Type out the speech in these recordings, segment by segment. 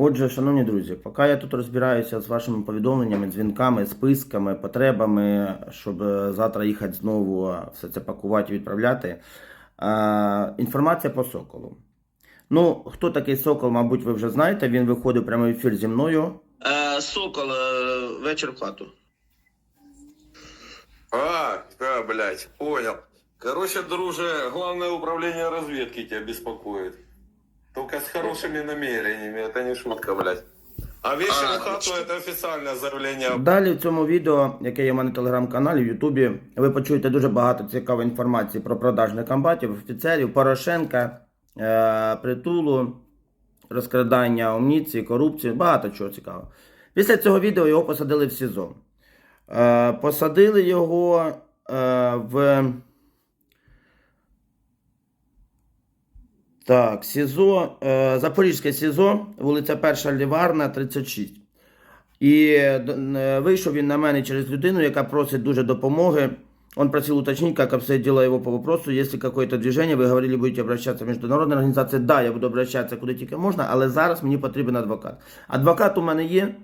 Отже, шановні друзі, поки я тут розбираюся з вашими повідомленнями, дзвінками, списками, потребами, щоб е, завтра їхати знову е, все це пакувати і відправляти. е, Інформація по соколу. Ну, хто такий сокол, мабуть, ви вже знаєте. Він виходив прямо в ефір зі мною. Е, Сокол, е, вечір в хату. А, да, блядь, понял. Короче, друже, главное управление разведки тебя беспокоит. Только с хорошими намерениями, это не шутка, блядь. А А, в хату это официальное заявление. Далі в цьому відео, яке є в мене в телеграм-каналі, в Ютубі, ви почуєте дуже багато цікавої інформації про продажних комбатів, офіцерів, Порошенка, е, притулу, розкрадання амуніції, корупції, багато чого цікавого. Після цього відео його посадили в СІЗО. Е, посадили його е, в. Так, СІЗО, е, Запорізьке СІЗО, вулиця Перша Ліварна, 36. І е, вийшов він на мене через людину, яка просить дуже допомоги. Он просил уточнить, как обстоят дела его по вопросу. Если какое-то движение, вы говорили, будете обращаться в международні організації. Да, я буду обращатися куди тільки можна, але зараз мені потрібен адвокат. Адвокат у мене є.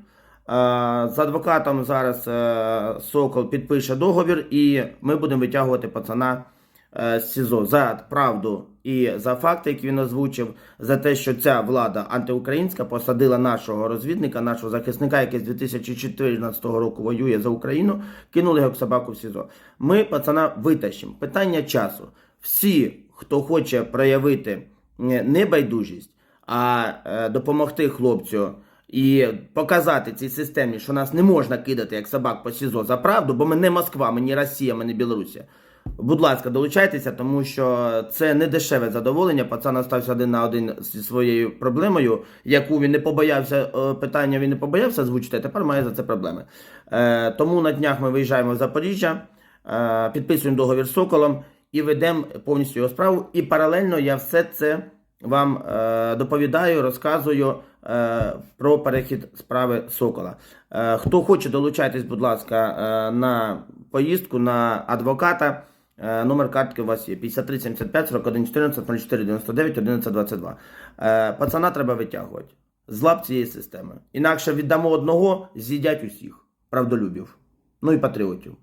З адвокатом зараз е, Сокол підпише договір, і ми будемо витягувати пацана е, СІЗО за правду і за факти, які він озвучив, за те, що ця влада антиукраїнська посадила нашого розвідника, нашого захисника, який з 2014 року воює за Україну, кинули його як собаку в СІЗО. Ми пацана витащимо. Питання часу. Всі, хто хоче проявити е, не байдужість, а е, допомогти хлопцю. І показати цій системі, що нас не можна кидати як собак по СІЗО за правду, бо ми не Москва, ми не Росія, ми не Білорусія. Будь ласка, долучайтеся, тому що це не дешеве задоволення. Пацан остався один на один зі своєю проблемою, яку він не побоявся е, питання, він не побоявся озвучити, а тепер має за це проблеми. Е, тому на днях ми виїжджаємо в Запоріжжя, е, підписуємо договір з Соколом і ведемо повністю його справу. І паралельно я все це вам е, доповідаю, розказую е, про перехід справи Сокола. Е, хто хоче долучайтесь, будь ласка, на поїздку на адвоката. Е, Номер картки у вас є 53 75 41 14 04 99 11 22. Е, Пацана треба витягувати з лап цієї системи. Інакше віддамо одного, з'їдять усіх правдолюбів. Ну і патріотів.